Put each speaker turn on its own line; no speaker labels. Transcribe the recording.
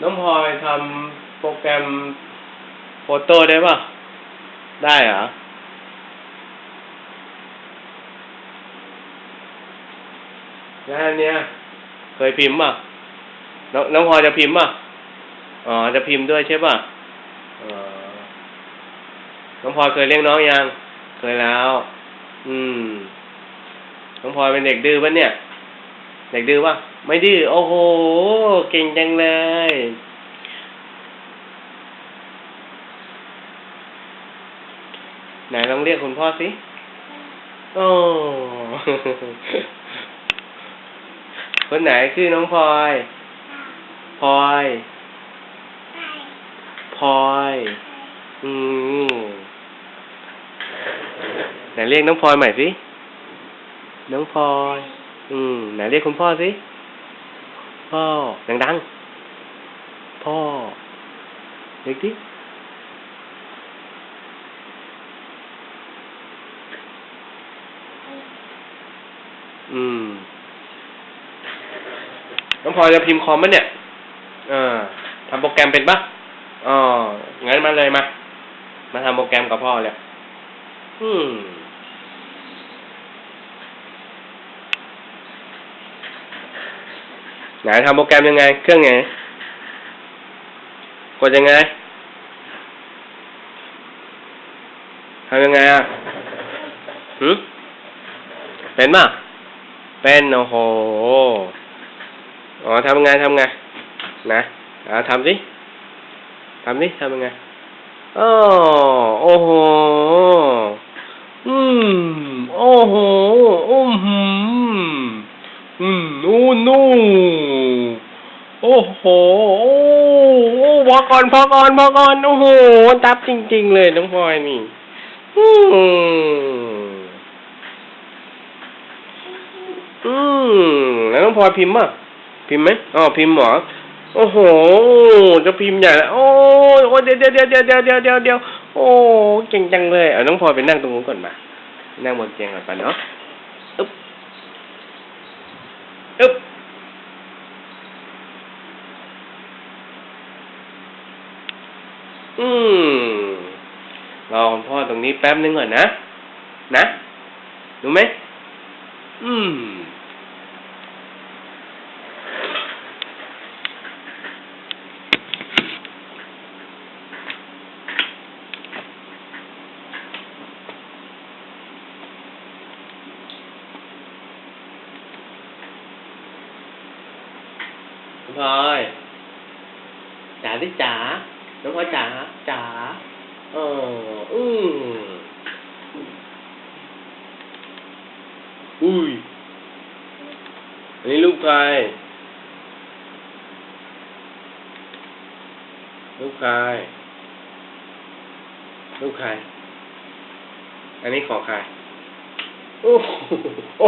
น้องพลอยทำโปรแกรมโฟโต้ได้ป่ะได้เหรอ แล้วอันเนี้ยเคยพิมพ์ป่ะ น้องน้องพลอยจะพิมพ์ป่ะ อ๋อ จะพิมพ์ด้วยใช่ป่ะน้องพลอยเคยเลี้ยงน้องยัง เคยแล้ว อืม น้องพลอยเป็นเด็กดื้อปะเนี่ย เด็กดื้อป่ะ ไม่ดื้อโอ้โห เก่งจังเลย ไหนลองเรียกคุณพ่อสิ โอ้คนไหนคือน้องพลอยพลอยพลอยอืมไหนเรียกน้องพลอยใหม่สิ น้องพลอย อืม ไหนเรียกคุณพ่อสิ พ่อ ดังๆ พ่อเรียกดิอืม น้องพลอยจะพิมพ์คอมมั้ยเนี่ย เออทำโปรแกรมเป็นปะอ๋องั้นมาเลยมา มาทำโปรแกรมกับพ่อเลย อืม ไหนทำโปรแกรมยังไง เครื่องไงกดยังไงทำยังไงอะหืมเป็นป่ะเป็นโอ้โหอ๋อทำไงทำไงนะอ่าทำสิทำสิทำยังไงอ๋อโอ้โห อืม โอ้โห อืมหืมอืม นู่นนู่นโอ้โห โอ้โอ้พอก่อนพอก่อนพอก่อน โอ้โหจับจริง ๆ เลยน้องพลอยนี่อืมอืมแล้วน้องพลอยพิมพ์ป่ะ พิมพ์ไหมอ๋อ พิมพ์หรอโอ้โห จะพิมพ์ใหญ่แล้วโอ้โอ้ยเดี๋ยวเดี๋ยวเดี๋ยวเดี๋ยวเดี๋ยวเดี๋ยวเดี๋ยวเดี๋ยวโอ้เก่งจังเลย เอาน้องพลอยไปนั่งตรงนู้นก่อนมา นั่งบนเตียงก่อนไปเนาะอึ๊บอึ๊บ อืมรอคุณพ่อตรงนี้แป๊บนึงก่อนนะ นะ รู้ไหม อืมน้องพลอยจ๋าดิจ๋า น้องพลอจ๋าจ๋าเอออืมอุ้ย อันนี้ลูกใคร ลูกใคร ลูกใคร อันนี้ของใคร โอ้โห